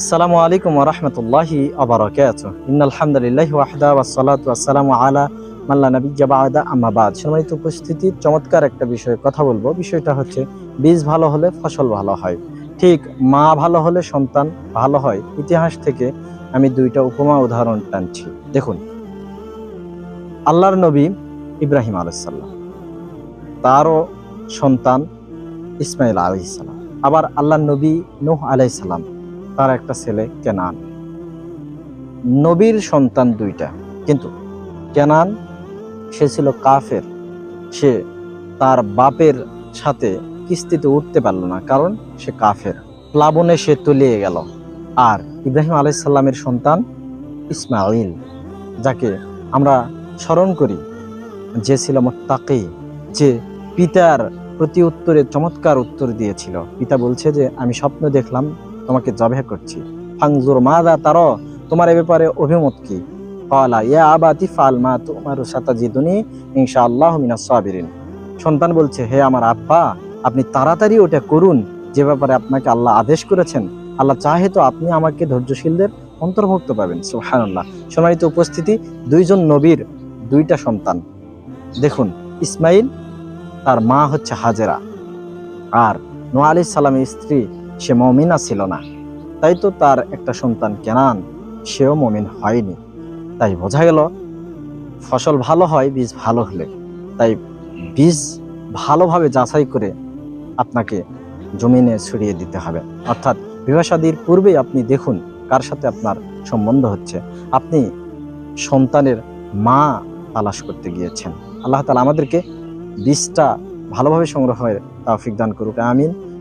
আসসালামু আলাইকুম ওরহমতুল্লাহি আবরাকাত ইন্নাল হামদুলিল্লাহি ওয়াহদা ওয়াসসালাতু ওয়াসসালামু আলা মাল্লা নাবিয়্যা বা'দা, আম্মা বাদ। সম্মানিত উপস্থিতি, চমৎকার একটা বিষয়ে কথা বলব। বিষয়টা হচ্ছে, বীজ ভালো হলে ফসল ভালো হয়। ঠিক, মা ভালো হলে সন্তান ভালো হয়। ইতিহাস থেকে আমি দুইটা উপমা উদাহরণ টানছি দেখুন, আল্লাহর নবী ইব্রাহিম আলাইসাল্লাম তারও সন্তান ইসমাইল আলাইসাল্লাম আবার আল্লাহর নবী নূহ আলাইসাল্লাম তার একটা ছেলে, কেনান। নবীর সন্তান দুইটা। কিন্তু কেনান, সে ছিল কাফের। সে তার বাপের সাথে কিস্তিতে উঠতে পারল না, কারণ সে কাফের। প্লাবনে সে তলিয়ে গেল। আর ইব্রাহিম আলাইসাল্লামের সন্তান ইসমাইল যাকে আমরা স্মরণ করি। যে ছিল মোত্তাকি, যে পিতার প্রতি উত্তরে চমৎকার উত্তর দিয়েছিল। পিতা বলছে যে, আমি স্বপ্ন দেখলাম তোমাকে জবে করছি। ফাংজুর মাদা তার, তোমার এ ব্যাপারে অভিমত কি? কলা ইয়া আবাতি ফাল মা তোমার সাতাজিদুনি ইনশাআল্লাহ মিনাস সাবিরিন। সন্তান বলছে, হে আমার আব্বা, আপনি তাড়াতাড়ি ওটা করুন। যে ব্যাপারে আপনাকে আল্লাহ আদেশ করেছেন, আল্লাহ চাহে তো আপনি আমাকে ধৈর্যশীলদের অন্তর্ভুক্ত পাবেন। সুবহানাল্লাহ। সম্মানিত উপস্থিতি, দুইজন নবীর দুইটা সন্তান। দেখুন, ইসমাইল, তার মা হচ্ছে হাজেরা। আর নোয়া আলি সালামের স্ত্রী সে মমিনা ছিল না। তাই তো তার একটা সন্তান কেনান, সেও মমিন হয়নি। তাই বোঝা গেল, ফসল ভালো হয়, বীজ ভালো হলে। তাই বীজ ভালোভাবে যাচাই করে আপনাকে জমিনে ছড়িয়ে দিতে হবে। অর্থাৎ বিবাসাদির পূর্বেই আপনি দেখুন কার সাথে আপনার সম্বন্ধ হচ্ছে। আপনি সন্তানের মা তালাশ করতে গিয়েছেন। আল্লাহ তালা আমাদেরকে বীজটা ভালোভাবে সংগ্রহের তাফিক দান করুক। আমিন।